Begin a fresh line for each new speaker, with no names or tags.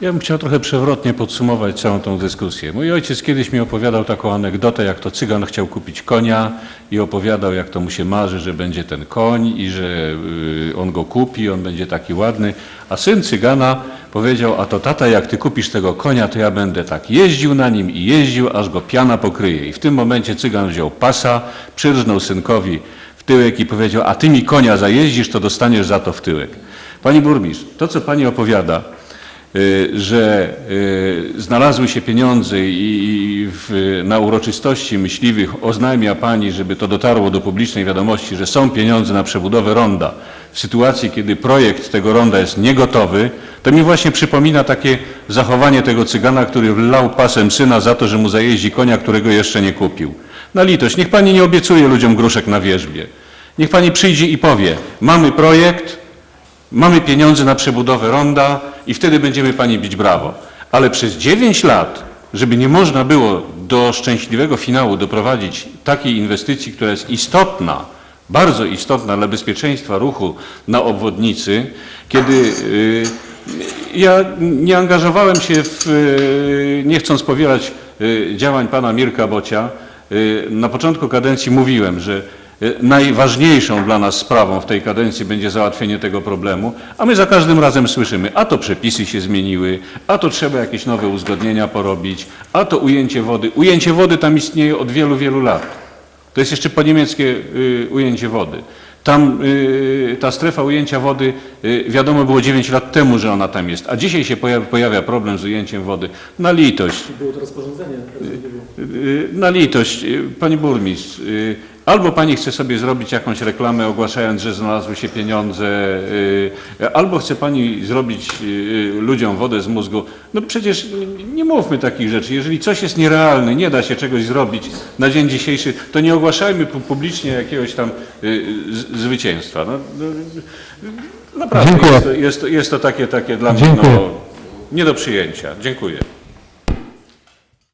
Ja bym chciał trochę przewrotnie podsumować całą tą dyskusję. Mój ojciec kiedyś mi opowiadał taką anegdotę, jak to cygan chciał kupić konia i opowiadał, jak to mu się marzy, że będzie ten koń i że y, on go kupi, on będzie taki ładny. A syn cygana powiedział, a to tata, jak ty kupisz tego konia, to ja będę tak jeździł na nim i jeździł, aż go piana pokryje. I w tym momencie cygan wziął pasa, przyrżnął synkowi w tyłek i powiedział, a ty mi konia zajeździsz, to dostaniesz za to w tyłek. Pani burmistrz, to co pani opowiada, że y, znalazły się pieniądze i, i w, na uroczystości myśliwych oznajmia Pani, żeby to dotarło do publicznej wiadomości, że są pieniądze na przebudowę ronda w sytuacji, kiedy projekt tego ronda jest niegotowy, to mi właśnie przypomina takie zachowanie tego cygana, który wlał pasem syna za to, że mu zajeździ konia, którego jeszcze nie kupił. Na litość, niech Pani nie obiecuje ludziom gruszek na wierzbie. Niech Pani przyjdzie i powie, mamy projekt, Mamy pieniądze na przebudowę ronda i wtedy będziemy pani bić brawo. Ale przez 9 lat, żeby nie można było do szczęśliwego finału doprowadzić takiej inwestycji, która jest istotna, bardzo istotna dla bezpieczeństwa ruchu na obwodnicy, kiedy y, ja nie angażowałem się w, y, nie chcąc powielać y, działań pana Mirka Bocia, na początku kadencji mówiłem, że najważniejszą dla nas sprawą w tej kadencji będzie załatwienie tego problemu, a my za każdym razem słyszymy, a to przepisy się zmieniły, a to trzeba jakieś nowe uzgodnienia porobić, a to ujęcie wody. Ujęcie wody tam istnieje od wielu, wielu lat. To jest jeszcze po niemieckie y, ujęcie wody. Tam y, ta strefa ujęcia wody, y, wiadomo było 9 lat temu, że ona tam jest, a dzisiaj się pojawia, pojawia problem z ujęciem wody. Na litość,
Było to rozporządzenie. nie było.
Y, Na litość, y, pani burmistrz, y, albo pani chce sobie zrobić jakąś reklamę ogłaszając, że znalazły się pieniądze, y, albo chce pani zrobić y, ludziom wodę z mózgu. No przecież nie mówmy takich rzeczy. Jeżeli coś jest nierealne, nie da się czegoś zrobić na dzień dzisiejszy, to nie ogłaszajmy pu- publicznie jakiegoś tam y, zwycięstwa. No, no, naprawdę jest to, jest, to, jest to takie, takie dla mnie no, nie do przyjęcia. Dziękuję.